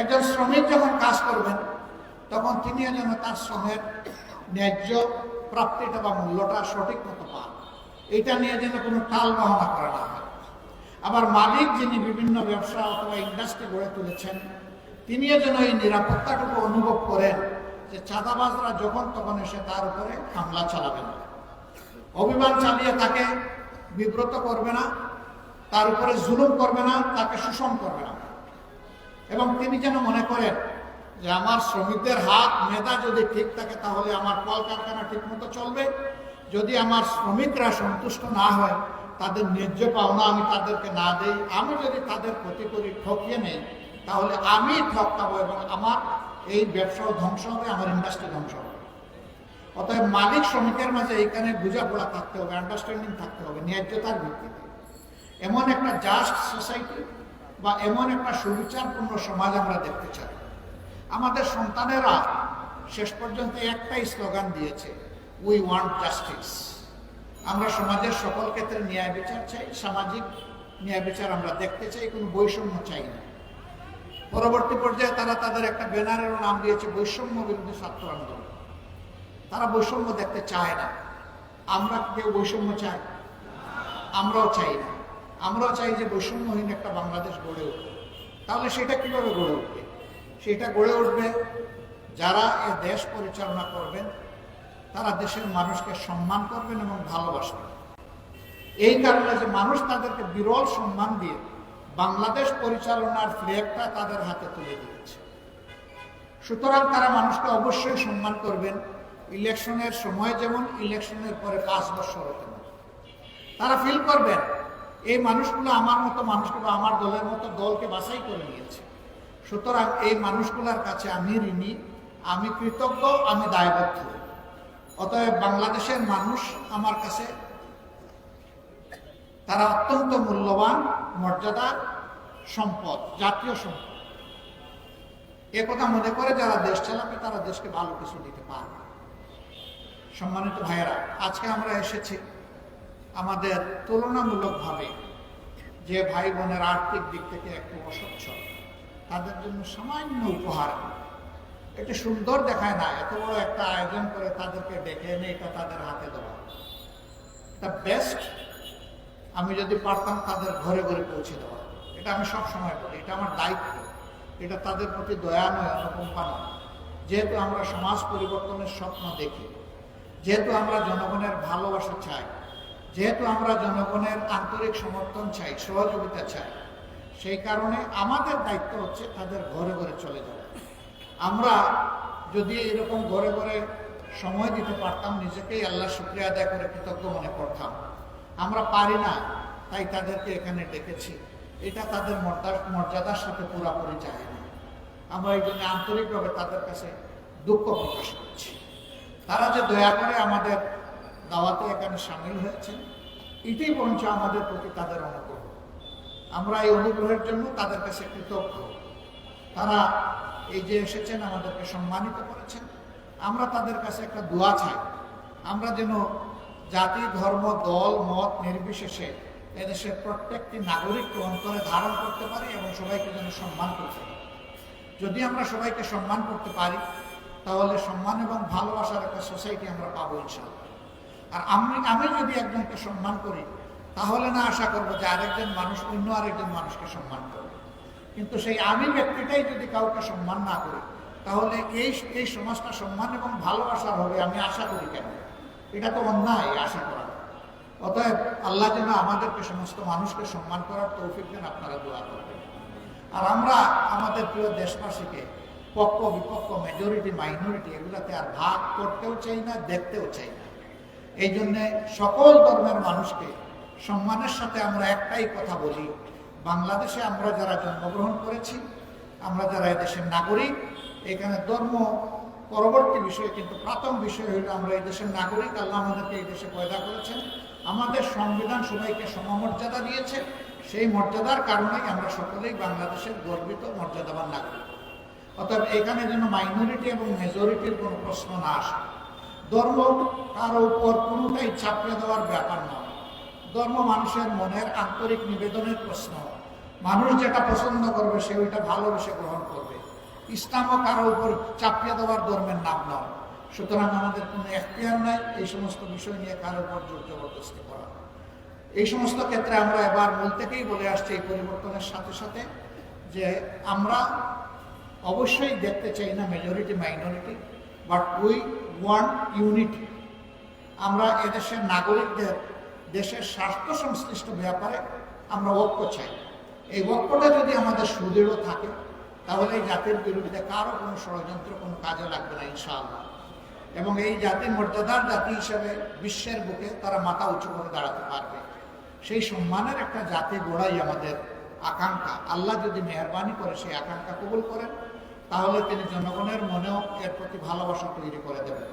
একজন শ্রমিক যখন কাজ করবেন, তখন তিনিও যেন তার শ্রমের ন্যায্য প্রাপ্তিটা বা মূল্যটা সঠিক মতো পান। এটা নিয়ে যেন কোনো টাল বাহনা করা না হয়। আবার মালিক যিনি বিভিন্ন ব্যবসা অথবা ইন্ডাস্ট্রি গড়ে তুলেছেন, তিনিও যেন এই নিরাপত্তাটুকু অনুভব করেন যে চাঁদাবাজরা যখন তখন এসে তার উপরে হামলা চালাবে না। অভিমান চালিয়ে তাকে বিব্রত করবে না, তার উপরে জুলুম করবে না, তাকে শোষণ করবে না। এবং তিনি যেন মনে করেন যে আমার শ্রমিকদের হাত, মেধা যদি ঠিক থাকে, তাহলে আমার কলকারখানা ঠিক মতো চলবে। যদি আমার শ্রমিকরা সন্তুষ্ট না হয়, তাদের ন্যায্য পাওনা আমি তাদেরকে না দেই, আমি যদি তাদের ক্ষতি করি ঠকিয়ে নেই, তাহলে আমি ঠকাবো এবং আমার এই ব্যবসাও ধ্বংস হবে, আমার ইন্ডাস্ট্রি ধ্বংস হবে। অতএব মালিক শ্রমিকের মাঝে এইখানে বোঝাপড়া থাকতে হবে আন্ডারস্ট্যান্ডিং থাকতে হবে, ন্যায্যতার ভিত্তিতে। এমন একটা জাস্ট সোসাইটি বা এমন একটা সুবিচারপূর্ণ সমাজ আমরা দেখতে চাই। আমাদের সন্তানেরা শেষ পর্যন্ত একটাই স্লোগান দিয়েছে উই ওয়ান্ট জাস্টিস আমরা সমাজের সকল ক্ষেত্রে ন্যায় বিচার চাই, সামাজিক ন্যায় বিচার আমরা দেখতে চাই, কোনো বৈষম্য চাই না। পরবর্তী পর্যায়ে তারা তাদের একটা ব্যানারেরও নাম দিয়েছে, বৈষম্য বিরোধী ছাত্র আন্দোলন. তারা বৈষম্য দেখতে চায় না। আমরা কেউ বৈষম্য চাই? আমরাও চাই না। আমরাও চাই যে বৈষম্যহীন একটা বাংলাদেশ গড়ে উঠবে তাহলে সেটা কীভাবে গড়ে উঠবে? সেটা গড়ে উঠবে যারা এ দেশ পরিচালনা করবেন, তারা দেশের মানুষকে সম্মান করবেন এবং ভালোবাসবেন। এই কারণে যে মানুষ তাদেরকে বিরল সম্মান দিয়ে বাংলাদেশ পরিচালনার ফ্লেগটা তাদের হাতে তুলে দিয়েছে। সুতরাং তারা মানুষকে অবশ্যই সম্মান করবেন। ইলেকশনের সময় যেমন ইলেকশনের পরে পাঁচ বছর তেমন তারা ফিল করবেন এই মানুষগুলো আমার মতো মানুষকে বা আমার দলের মতো দলকে বাছাই করে নিয়েছে। সুতরাং এই মানুষগুলোর কাছে আমি ঋণী, আমি কৃতজ্ঞ, আমি দায়বদ্ধ। অতএব বাংলাদেশের মানুষ আমার কাছে, তারা অত্যন্ত মূল্যবান, মর্যাদা, সম্পদ, জাতীয় সম্পদ। এ কথা মনে করে যারা দেশ চালাবে, তারা দেশকে ভালো কিছু দিতে পারবে। সম্মানিত ভাইয়েরা, আজকে আমরা এসেছি আমাদের তুলনামূলকভাবে যে ভাই বোনের আর্থিক দিক থেকে একটু অসচ্ছল তাদের জন্য সামান্য উপহার। একটু সুন্দর দেখায় না, এত বড় একটা আয়োজন করে তাদেরকে ডেকে এনে এটা তাদের হাতে দেওয়া। এটা বেস্ট আমি যদি পারতাম তাদের ঘরে ঘরে পৌঁছে দেওয়া। এটা আমি সব সময় করি এটা আমার দায়িত্ব। এটা তাদের প্রতি দয়া নয় অনুকম্পা নয়। যেহেতু আমরা সমাজ পরিবর্তনের স্বপ্ন দেখি, যেহেতু আমরা জনগণের ভালোবাসা চাই যেহেতু আমরা জনগণের আন্তরিক সমর্থন চাই, সহযোগিতা চাই, সেই কারণে আমাদের দায়িত্ব হচ্ছে তাদের ঘরে ঘরে চলে যাওয়া। আমরা যদি এরকম ঘরে ঘরে সময় দিতে পারতাম, নিজেকেই আল্লাহ শুক্রিয়া আদায় করে কৃতজ্ঞ মনে করতাম। আমরা পারি না, তাই তাদেরকে এখানে ডেকেছি। এটা তাদের মর্যাদা মর্যাদার সাথে পুরাপুরি যায় না। আমরা এই জন্য আন্তরিকভাবে তাদের কাছে দুঃখ প্রকাশ করছি। তারা যে দয়া করে আমাদের দাওয়াতে এখানে সামিল হয়েছেন। এটাই বরঞ্চ আমাদের প্রতি তাদের অনুগ্রহ। আমরা এই অনুগ্রহের জন্য তাদের কাছে কৃতজ্ঞ। তারা এই যে এসেছেন, আমাদেরকে সম্মানিত করেছেন। আমরা তাদের কাছে একটা দোয়া চাই। আমরা যেন জাতি, ধর্ম, দল, মত নির্বিশেষে এদেশের প্রত্যেকটি নাগরিককে অন্তরে ধারণ করতে পারি এবং সবাইকে যেন সম্মান করতে পারি। যদি আমরা সবাইকে সম্মান করতে পারি, তাহলে সম্মান এবং ভালোবাসার একটা সোসাইটি আমরা পাবো ইনশাল্লাহ আর আমি আমি যদি একজনকে সম্মান করি, তাহলে না আশা করব যে আরেকজন মানুষ অন্য আরেকজন মানুষকে সম্মান করবে। কিন্তু সেই আমি ব্যক্তিটাই যদি কাউকে সম্মান না করি, তাহলে এই এই সমাজটা সম্মান এবং ভালোবাসার হবে আমি আশা করি কেন? এটা তো অন্যায়, আশা করা। অতএব আল্লাহ যেন আমাদেরকে সমস্ত মানুষকে সম্মান করার তৌফিক দেন, আপনারা দোয়া করবেন। আর আমরা আমাদের প্রিয় দেশবাসীকে পক্ষ বিপক্ষ মেজরিটি মাইনরিটি এগুলাতে আর ভাগ করতেও চাই না, দেখতেও চাই না। এই জন্যে সকল ধর্মের মানুষকে সম্মানের সাথে আমরা একটাই কথা বলি, বাংলাদেশে আমরা যারা জন্মগ্রহণ করেছি, আমরা যারা এদেশের নাগরিক, এখানে ধর্ম পরবর্তী বিষয় কিন্তু প্রথম বিষয় হলো আমরা এই দেশের নাগরিক, আল্লাহ আমাদেরকে এই দেশে পয়দা করেছেন। আমাদের সংবিধান সবাইকে সমমর্যাদা দিয়েছে, সেই মর্যাদার কারণেই আমরা সকলেই বাংলাদেশের গর্বিত, মর্যাদাবান নাগরিক। অর্থাৎ এখানে যেন মাইনরিটি এবং মেজরিটির কোনো প্রশ্ন না আসে। ধর্ম কারও উপর কোনোটাই চাপিয়ে দেওয়ার ব্যাপার নয় ধর্ম মানুষের মনের আন্তরিক নিবেদনের প্রশ্ন। মানুষ যেটা পছন্দ করবে, সে ওইটা ভালোবেসে গ্রহণ করবে। ইসলামও কারও উপর চাপিয়ে দেওয়ার ধর্মের নাম নয় সুতরাং আমাদের কোনো এখতিয়ার নাই এই সমস্ত বিষয় নিয়ে কারও উপর জোর জবরদস্তি করা। এই সমস্ত ক্ষেত্রে আমরা এবার মূল থেকেই বলে আসছি এই পরিবর্তনের সাথে সাথে যে আমরা অবশ্যই দেখতে চাই না majority minority but we want unity আমরা এদেশের নাগরিকদের দেশের স্বাস্থ্য সংশ্লিষ্ট ব্যাপারে আমরা ঐক্য চাই। এই ঐক্যটা যদি আমাদের সুদৃঢ় থাকে, তাহলে এই জাতির বিরুদ্ধে কারও কোনো ষড়যন্ত্র, কোনো কাজে লাগবে না, ইনশাআল্লাহ। এবং এই জাতির মর্যাদার জাতি হিসেবে বিশ্বের বুকে তারা মাথা উঁচু করে দাঁড়াতে পারবে। সেই সম্মানের একটা জাতি গোড়াই আমাদের আকাঙ্ক্ষা। আল্লাহ যদি মেহরবানি করে, সেই আকাঙ্ক্ষা কবুল করেন। তাহলে তিনি জনগণের মনেও এর প্রতি ভালোবাসা তৈরি করে দেবেন।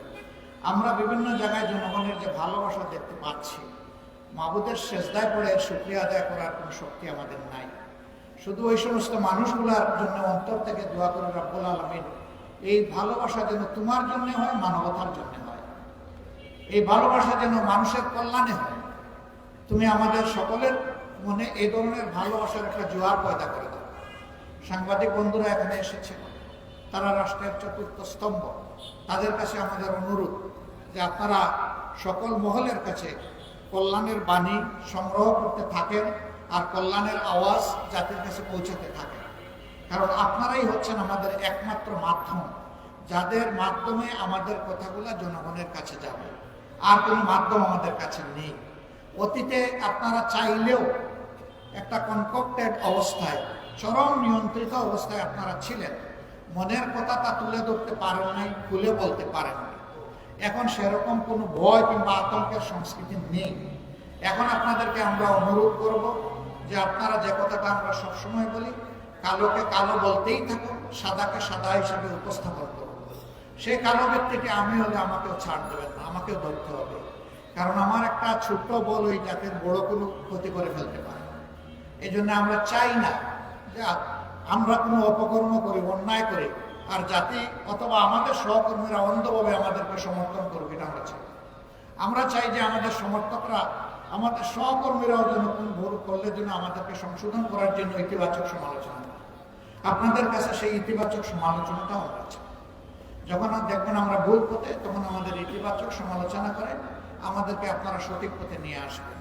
আমরা বিভিন্ন জায়গায় জনগণের যে ভালোবাসা দেখতে পাচ্ছি, মাবুদের শেষদায় পড়ে এর শুক্রিয়া আদায় করার কোনো শক্তি আমাদের নাই। শুধু ওই সমস্ত মানুষগুলার জন্য অন্তর থেকে দোয়া করে রাব্বুল আলমিন, এই ভালোবাসা যেন তোমার জন্য হয়, মানবতার জন্য হয়। এই ভালোবাসা যেন মানুষের কল্যাণে হয়। তুমি আমাদের সকলের মনে এই ধরনের ভালোবাসার একটা জোয়ার পয়দা করে দাও। সাংবাদিক বন্ধুরা এখানে এসেছে তারা রাষ্ট্রের চতুর্থ স্তম্ভ। তাদের কাছে আমাদের অনুরোধ যে আপনারা সকল মহলের কাছে কল্যাণের বাণী সংগ্রহ করতে থাকেন আর কল্যাণের আওয়াজ জাতির কাছে পৌঁছাতে থাকে কারণ আপনারাই হচ্ছেন আমাদের একমাত্র মাধ্যম, যাদের মাধ্যমে আমাদের কথাগুলো জনগণের কাছে যাবে। আর কোনো মাধ্যম আমাদের কাছে নেই। অতীতে আপনারা চাইলেও একটা কনকক্টেড অবস্থায়, চরম নিয়ন্ত্রিত অবস্থায় আপনারা ছিলেন। মনের কথাটা তুলে ধরতে পারেন নাই, খুলে বলতে পারেন নাই। এখন সেরকম কোনো ভয় কিংবা আতঙ্কের সংস্কৃতি নেই। এখন আপনাদেরকে আমরা অনুরোধ করব যে আপনারা যে কথাটা আমরা সবসময় বলি, কালোকে কালো বলতেই থাকুন, সাদাকে সাদা হিসেবে উপস্থাপন করুন। সেই কালো ব্যক্তিকে আমি হলে আমাকেও ছাড় দেবেন না, আমাকেও ধরতে হবে। কারণ আমার একটা ছোট্ট বল ওই জাতের বড় কোনো ক্ষতি করে ফেলতে পারে। এই জন্য আমরা চাই না যে আমরা কোনো অপকর্ম করি, অন্যায় করি, আর জাতি অথবা আমাদের সহকর্মীরা অন্ধভাবে আমাদেরকে সমর্থন করবে, এটা আমরা চাই। আমরা চাই যে আমাদের সমর্থকরা, আমাদের সহকর্মীরাও যেন কোন ভুল করলে যেন আমাদেরকে সংশোধন করার জন্য ইতিবাচক সমালোচনা আপনাদের কাছে সেই ইতিবাচক সমালোচনাটাও আমরা চাই। যখন দেখবেন আমরা ভুল পথে, তখন আমাদের ইতিবাচক সমালোচনা করে, আমাদেরকে আপনারা সঠিক পথে নিয়ে আসবেন।